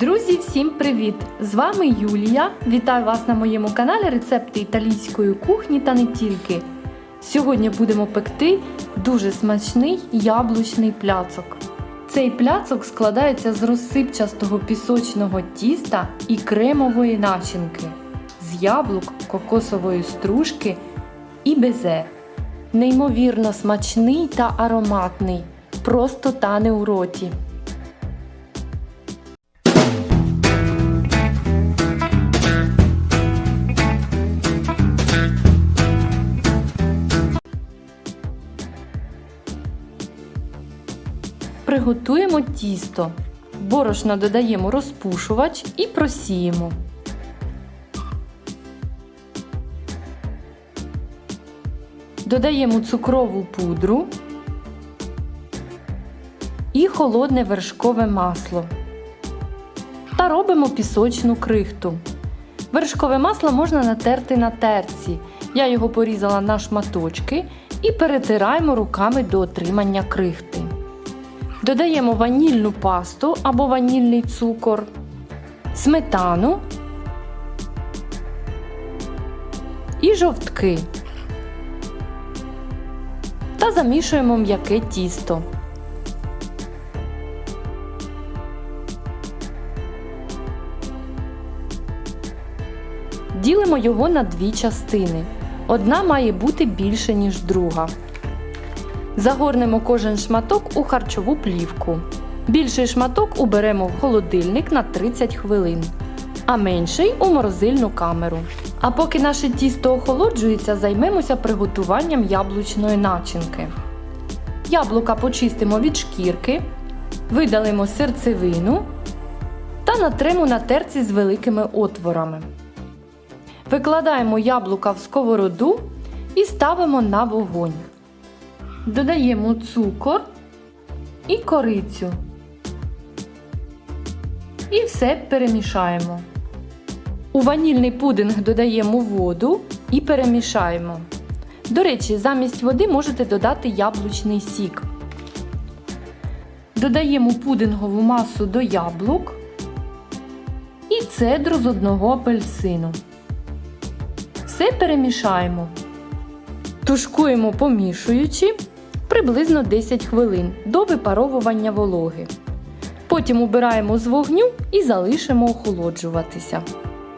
Друзі, всім привіт! З вами Юлія. Вітаю вас на моєму каналі Рецепти італійської кухні та не тільки. Сьогодні будемо пекти дуже смачний яблучний пляцок. Цей пляцок складається з розсипчастого пісочного тіста і кремової начинки, з яблук, кокосової стружки і безе. Неймовірно смачний та ароматний, просто тане у роті. Приготуємо тісто. Борошна додаємо розпушувач і просіємо. Додаємо цукрову пудру і холодне вершкове масло. Та робимо пісочну крихту. Вершкове масло можна натерти на терці. Я його порізала на шматочки і перетираємо руками до отримання крихти. Додаємо ванільну пасту або ванільний цукор, сметану і жовтки. Та замішуємо м'яке тісто. Ділимо його на дві частини. Одна має бути більше, ніж друга. Загорнемо кожен шматок у харчову плівку. Більший шматок уберемо в холодильник на 30 хвилин, а менший у морозильну камеру. А поки наше тісто охолоджується, займемося приготуванням яблучної начинки. Яблука почистимо від шкірки, видалимо серцевину та натремо на терці з великими отворами. Викладаємо яблука в сковороду і ставимо на вогонь. Додаємо цукор і корицю. І все перемішаємо. У ванільний пудинг додаємо воду і перемішаємо. До речі, замість води можете додати яблучний сік. Додаємо пудингову масу до яблук і цедру з одного апельсину. Все перемішаємо. Тушкуємо помішуючи приблизно 10 хвилин до випаровування вологи. Потім убираємо з вогню і залишимо охолоджуватися.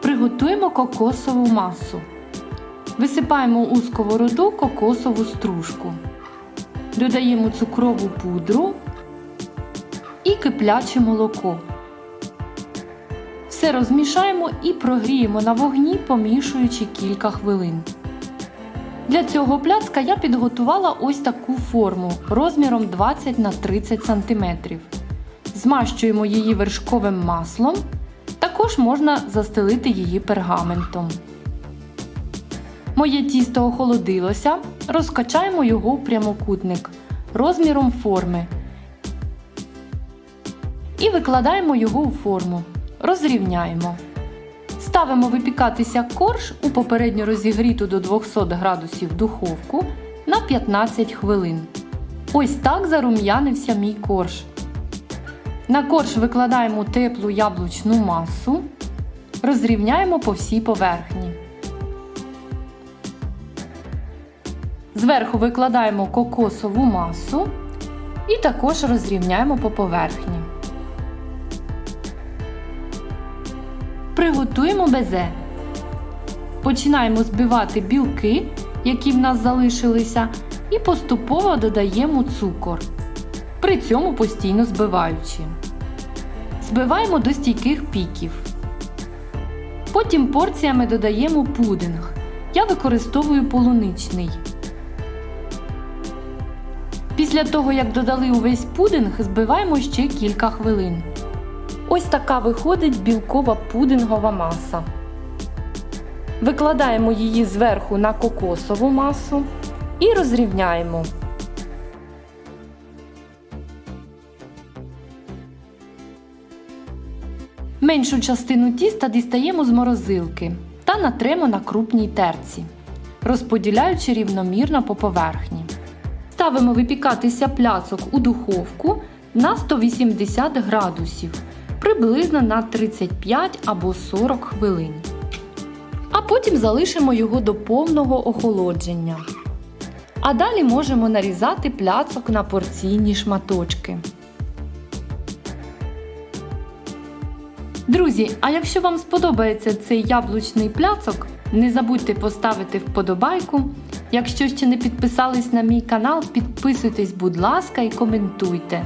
Приготуємо кокосову масу. Висипаємо у сковороду кокосову стружку. Додаємо цукрову пудру і кипляче молоко. Все розмішаємо і прогріємо на вогні, помішуючи кілька хвилин. Для цього пляцка я підготувала ось таку форму розміром 20 на 30 см. Змащуємо її вершковим маслом. Також можна застелити її пергаментом. Моє тісто охолодилося. Розкачаємо його у прямокутник розміром форми. І викладаємо його у форму. Розрівняємо. Ставимо випікатися корж у попередньо розігріту до 200 градусів духовку на 15 хвилин. Ось так зарум'янився мій корж. На корж викладаємо теплу яблучну масу, розрівняємо по всій поверхні. Зверху викладаємо кокосову масу і також розрівняємо по поверхні. Приготуємо безе. Починаємо збивати білки, які в нас залишилися, і поступово додаємо цукор, при цьому постійно збиваючи. Збиваємо до стійких піків. Потім порціями додаємо пудинг. Я використовую полуничний. Після того, як додали увесь пудинг, збиваємо ще кілька хвилин. Ось така виходить білкова пудингова маса. Викладаємо її зверху на кокосову масу і розрівняємо. Меншу частину тіста дістаємо з морозилки та натремо на крупній терці, розподіляючи рівномірно по поверхні. Ставимо випікатися пляцок у духовку на 180 градусів приблизно на 35 або 40 хвилин. А потім залишимо його до повного охолодження. А далі можемо нарізати пляцок на порційні шматочки. Друзі, а якщо вам сподобається цей яблучний пляцок, не забудьте поставити вподобайку. Якщо ще не підписались на мій канал, підписуйтесь, будь ласка, і коментуйте.